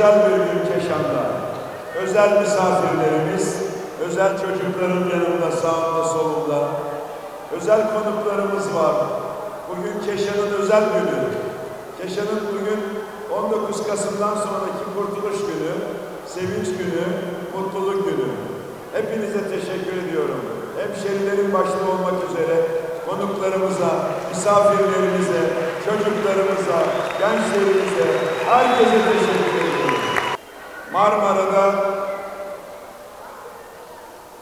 özel bir gün Keşan'da. Özel misafirlerimiz, özel çocukların yanında, sağında, solunda. Özel konuklarımız var. Bugün Keşan'ın özel günü. Keşan'ın bugün 19 Kasım'dan sonraki kurtuluş günü, sevinç günü, mutluluk günü. Hepinize teşekkür ediyorum. Hemşerilerin başta olmak üzere konuklarımıza, misafirlerimize, çocuklarımıza, gençlerimize, herkese teşekkür. Marmara'da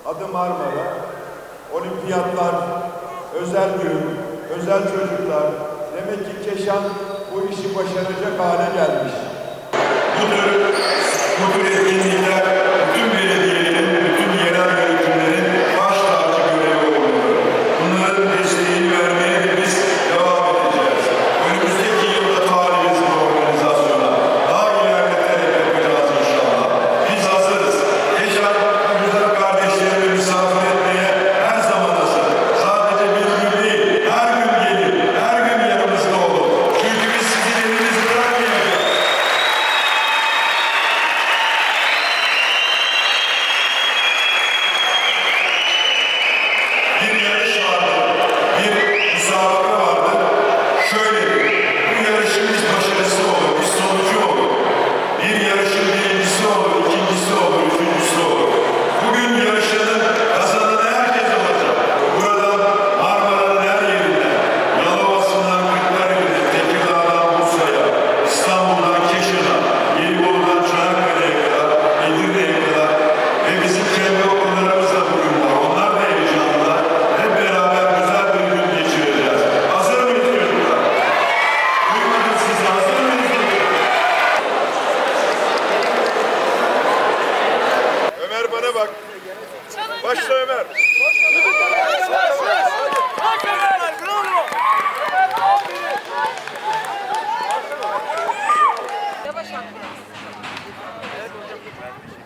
adı Marmara, olimpiyatlar, özel gün, özel çocuklar. Demek ki Keşan bu işi başaracak hale gelmiş. Bu tür, bu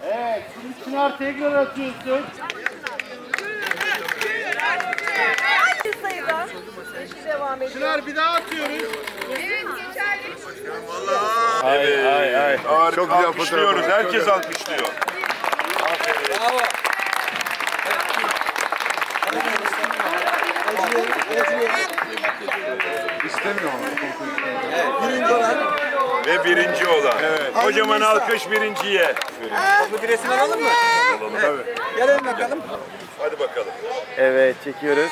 Evet, şimdi Çınar tekrar atıyorsun. Aynı sayıda. Eşi devam ediyor. Çınar bir daha atıyoruz. Evet geçerli. Ay ay ay. Çok güzel alkışlıyoruz. Herkes alkışlıyor. Ve birinci olan. Kocaman alkış birinciye. Bir resim alalım mı? Tabii. Gelelim bakalım. Hadi bakalım. Evet çekiyoruz.